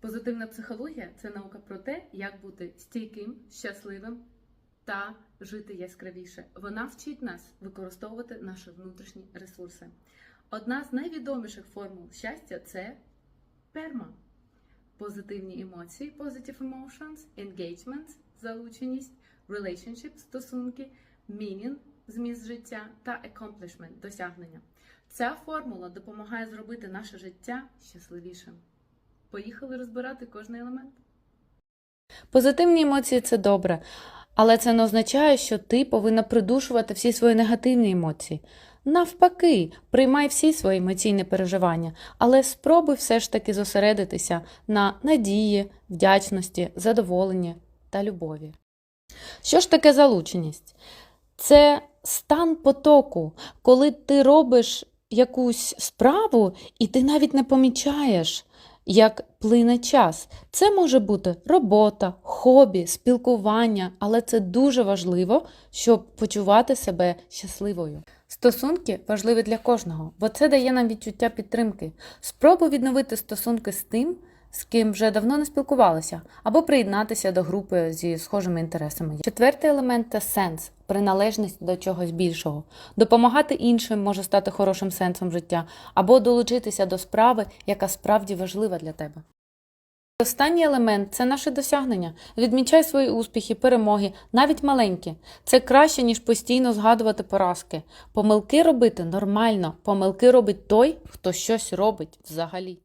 Позитивна психологія це наука про те, як бути стійким, щасливим та жити яскравіше. Вона вчить нас використовувати наші внутрішні ресурси. Одна з найвідоміших формул щастя це перма. Позитивні емоції, positive emotions, engagement, залученість, relationship, стосунки, meaning, зміст життя та accomplishment, досягнення. Ця формула допомагає зробити наше життя щасливішим. Поїхали розбирати кожний елемент. Позитивні емоції це добре, але це не означає, що ти повинна придушувати всі свої негативні емоції. Навпаки, приймай всі свої емоційні переживання, але спробуй все ж таки зосередитися на надії, вдячності, задоволенні та любові. Що ж таке залученість? Це стан потоку, коли ти робиш якусь справу і ти навіть не помічаєш, як плине час. Це може бути робота, хобі, спілкування, але це дуже важливо, щоб почувати себе щасливою. Стосунки важливі для кожного, бо це дає нам відчуття підтримки. Спробуй відновити стосунки з тим, з ким вже давно не спілкувалися, або приєднатися до групи зі схожими інтересами. Четвертий елемент це сенс, приналежність до чогось більшого. Допомагати іншим може стати хорошим сенсом життя, або долучитися до справи, яка справді важлива для тебе. Останній елемент це наше досягнення. Відмічай свої успіхи, перемоги, навіть маленькі. Це краще, ніж постійно згадувати поразки. Помилки робити нормально. Помилки робить той, хто щось робить взагалі.